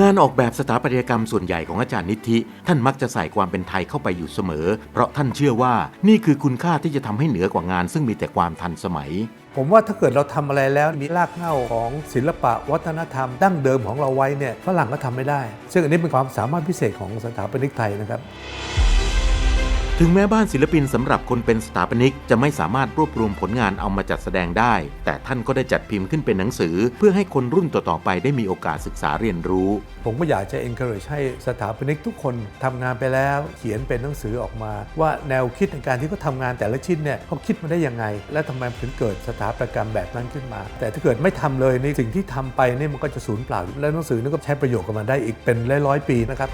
งานออกแบบสถาปัตยกรรมส่วนใหญ่ของอาจารย์นิธิ ท่านมักจะใส่ความเป็นไทยเข้าไปอยู่เสมอ เพราะท่านเชื่อว่านี่คือคุณค่าที่จะทำให้เหนือกว่างาน ซึ่งมีแต่ความทันสมัย ผมว่าถ้าเกิดเราทำอะไรแล้วมีรากเหง้าของศิลปะวัฒนธรรม ดั้งเดิมของเราไว้เนี่ยฝรั่งก็ทำไม่ได้ ซึ่งอันนี้เป็นความสามารถพิเศษของสถาปนิกไทยนะครับ ถึงแม้บ้านศิลปินสำหรับคนเป็นสถาปนิกจะไม่สามารถรวบรวมผลงานเอามาจัดแสดงได้ แต่ท่านก็ได้จัดพิมพ์ขึ้นเป็นหนังสือ เพื่อให้คนรุ่นต่อๆไปได้มีโอกาสศึกษาเรียนรู้ ผมก็อยากจะ encourage ให้สถาปนิกทุกคนทำงานไปแล้ว เขียนเป็นหนังสือออกมา ว่าแนวคิดในการที่เขาทำงานแต่ละชิ้นเนี่ยเขาคิดมาได้ยังไง และทำไมถึงเกิดสถาปัตยกรรมแบบนั้นขึ้นมา แต่ถ้าเกิดไม่ทำเลยในสิ่งที่ทำไปเนี่ยมันก็จะสูญเปล่า และหนังสือนี่ก็ใช้ประโยชน์กับมันได้อีกเป็นร้อยๆปีนะครับ